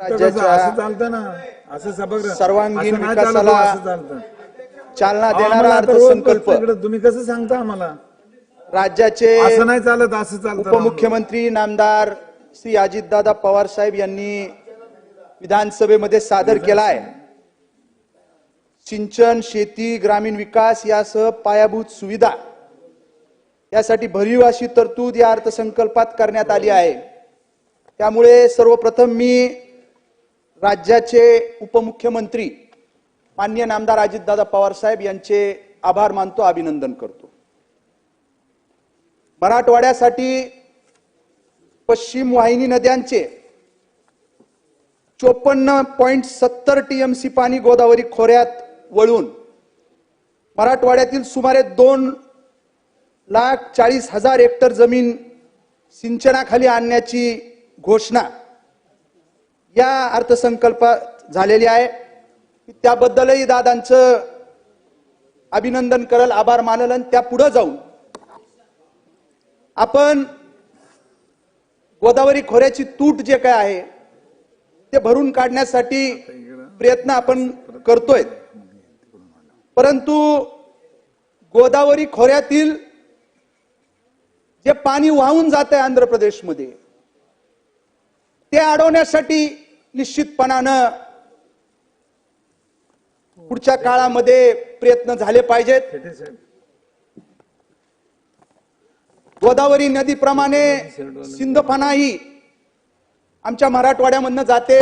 राज्याच्या सर्वांगीण विकासाला चालना देणारा अर्थसंकल्प. तुम्ही कसं सांगता आम्हाला? राज्याचे असं नाही चालत असं चालतं उपमुख्यमंत्री नामदार श्री अजितदादा पवार साहेब यांनी विधानसभेमध्ये सादर केला आहे सिंचन शेती ग्रामीण विकास यासह पायाभूत सुविधा. यासाठी भरीव अशी तरतूद या अर्थसंकल्पात करण्यात आली आहे. त्यामुळे सर्वप्रथम मी राज्याचे उपमुख्यमंत्री मान्य नामदार अजितदादा पवार साहेब यांचे आभार मानतो अभिनंदन करतो. मराठवाड्यासाठी पश्चिम वाहिनी नद्यांचे चोपन्न पॉईंट सत्तर टीएमसी पाणी गोदावरी खोऱ्यात वळून मराठवाड्यातील सुमारे दोन लाख चाळीस हजार हेक्टर जमीन सिंचनाखाली आणण्याची घोषणा या अर्थसंकल्प झालेली आहे. त्याबद्दलही दादांचं अभिनंदन करल आभार मानल आणि त्या पुढे जाऊन आपण गोदावरी खोऱ्याची तूट जे काय आहे ते भरून काढण्यासाठी प्रयत्न आपण करतोय. परंतु गोदावरी खोऱ्यातील जे पाणी वाहून जात आहे आंध्र प्रदेशमध्ये ते अडवण्यासाठी निश्चितपणानं पुढच्या काळामध्ये प्रयत्न झाले पाहिजेत. गोदावरी नदीप्रमाणे सिंधफनाही आमच्या मराठवाड्यामधनं जाते.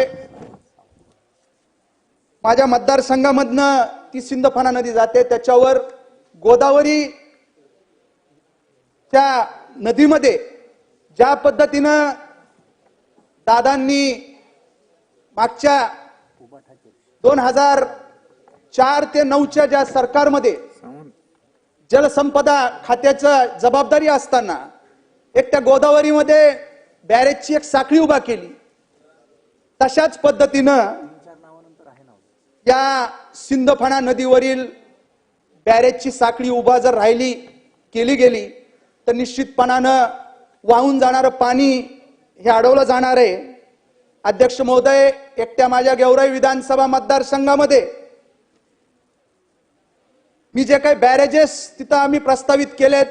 माझ्या मतदारसंघामधनं ती सिंधफणा नदी जाते. त्याच्यावर गोदावरी त्या नदीमध्ये ज्या पद्धतीनं दादांनी मागच्या दोन हजार चार ते नऊच्या ज्या सरकारमध्ये जलसंपदा खात्याचं जबाबदारी असताना एक त्या गोदावरीमध्ये बॅरेजची एक साखळी उभा केली. तशाच पद्धतीनं या सिंधफणा नदीवरील बॅरेजची साखळी उभा जर राहिली केली गेली तर निश्चितपणानं वाहून जाणारं पाणी हे अडवलं जाणार आहे. अध्यक्ष महोदय एकट्या माझ्या गेवराई विधानसभा मतदारसंघामध्ये. मी जे काही बॅरेजेस तिथं आम्ही प्रस्तावित केलेत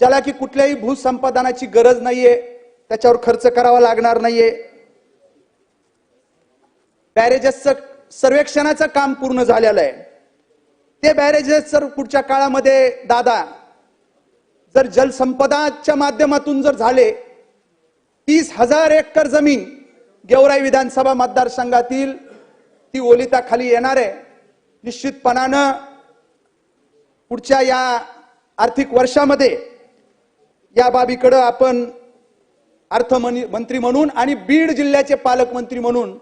ज्याला की कुठल्याही भूसंपादनाची गरज नाहीये त्याच्यावर खर्च करावा लागणार नाहीये. बॅरेजेसचं सर्वेक्षणाचं काम पूर्ण झालेलं आहे. ते बॅरेजेस जर पुढच्या काळामध्ये दादा जर जलसंपदाच्या माध्यमातून जर झाले तीस हजार एकर जमीन गेवराई विधानसभा मतदारसंघातील ती ओलिताखाली येणार आहे. निश्चितपणानं पुढच्या या आर्थिक वर्षामध्ये या बाबीकडं आपण अर्थमंत्री मंत्री म्हणून आणि बीड जिल्ह्याचे पालकमंत्री म्हणून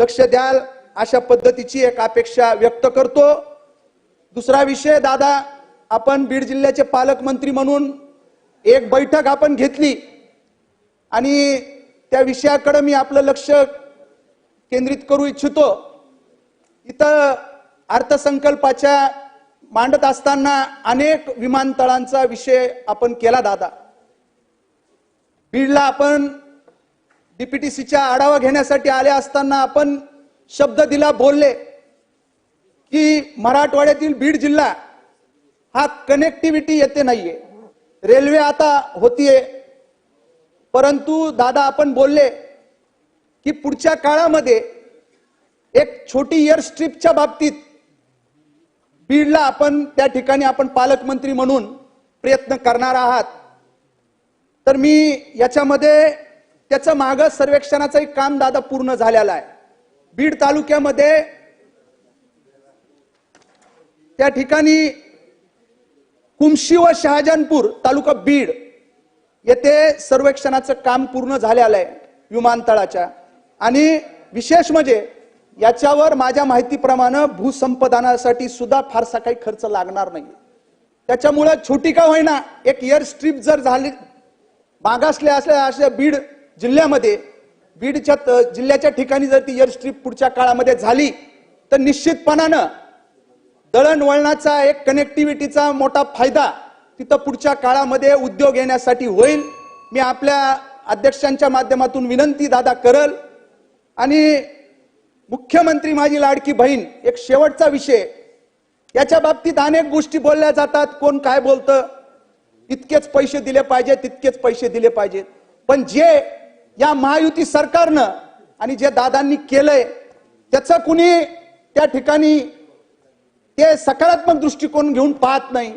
लक्ष द्याल अशा पद्धतीची एक अपेक्षा व्यक्त करतो. दुसरा विषय दादा आपण बीड जिल्ह्याचे पालकमंत्री म्हणून एक बैठक आपण घेतली. आणि त्या विषयाकडं मी आपलं लक्ष केंद्रित करू इच्छितो. इथं अर्थसंकल्पाच्या मांडत असताना अनेक विमानतळांचा विषय आपण केला दादा. बीडला आपण डीपीटीसीचा आढावा घेण्यासाठी आले असताना आपण शब्द दिला बोलले की मराठवाड्यातील बीड जिल्हा हा कनेक्टिव्हिटी येते नाहीये. रेल्वे आता होतीये. परंतु दादा आपण बोलले की पुढच्या काळामध्ये एक छोटी इयर स्ट्रीपच्या बाबतीत बीडला आपण त्या ठिकाणी आपण पालकमंत्री म्हणून प्रयत्न करणार आहात. तर मी याच्यामध्ये त्याचं माग सर्वेक्षणाचंही काम दादा पूर्ण झालेलं आहे. बीड तालुक्यामध्ये त्या ठिकाणी कुमशी व शहाजहानपूर तालुका बीड येथे सर्वेक्षणाचं काम पूर्ण झालेलं आहे विमानतळाच्या. आणि विशेष म्हणजे याच्यावर माझ्या माहितीप्रमाणे भूसंपादनासाठी सुद्धा फारसा काही खर्च लागणार नाही. त्याच्यामुळं छोटी का होईना एक एअर स्ट्रीप जर झाली मागासल्या असल्या अशा बीड जिल्ह्यामध्ये बीडच्या त- जिल्ह्याच्या ठिकाणी जर ती एअर स्ट्रीप पुढच्या काळामध्ये झाली तर निश्चितपणानं दळणवळणाचा एक कनेक्टिव्हिटीचा मोठा फायदा तिथं पुढच्या काळामध्ये उद्योग येण्यासाठी होईल. मी आपल्या अध्यक्षांच्या माध्यमातून विनंती दादा करल. आणि मुख्यमंत्री माझी लाडकी बहीण एक शेवटचा विषय. याच्या बाबतीत अनेक गोष्टी बोलल्या जातात. कोण काय बोलतं? इतकेच पैसे दिले पाहिजे तितकेच पैसे दिले पाहिजेत पण जे या महायुती सरकारनं आणि जे दादांनी केलंय त्याचं कुणी त्या ठिकाणी ते सकारात्मक दृष्टिकोन घेऊन पाहत नाही.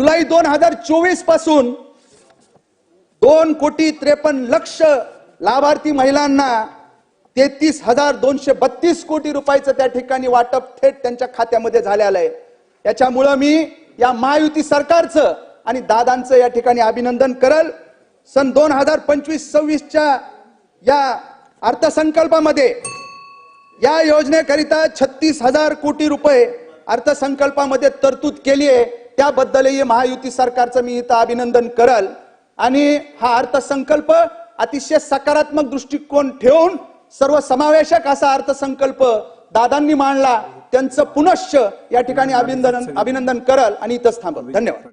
जुलै दोन हजार चोवीसपासून दोन कोटी त्रेपन्न लक्ष लाभार्थी महिलांना तेहतीस हजार दोनशे बत्तीस कोटी रुपयाचं त्या ठिकाणी वाटप थेट त्यांच्या खात्यामध्ये झालेलं आहे. याच्यामुळं मी या महायुती सरकारचं आणि दादांचं या ठिकाणी अभिनंदन करल. सन दोन हजार पंचवीस सव्वीसच्या या अर्थसंकल्पामध्ये या योजनेकरिता छत्तीस हजार कोटी रुपये अर्थसंकल्पामध्ये तरतूद केली आहे. त्याबद्दलही महायुती सरकारचं मी इथं अभिनंदन करल. आणि हा अर्थसंकल्प अतिशय सकारात्मक दृष्टिकोन ठेवून सर्व समावेशक असा अर्थसंकल्प दादांनी मांडला. त्यांचं पुनश्च या ठिकाणी अभिनंदन अभिनंदन करल आणि इथंच थांबल. धन्यवाद.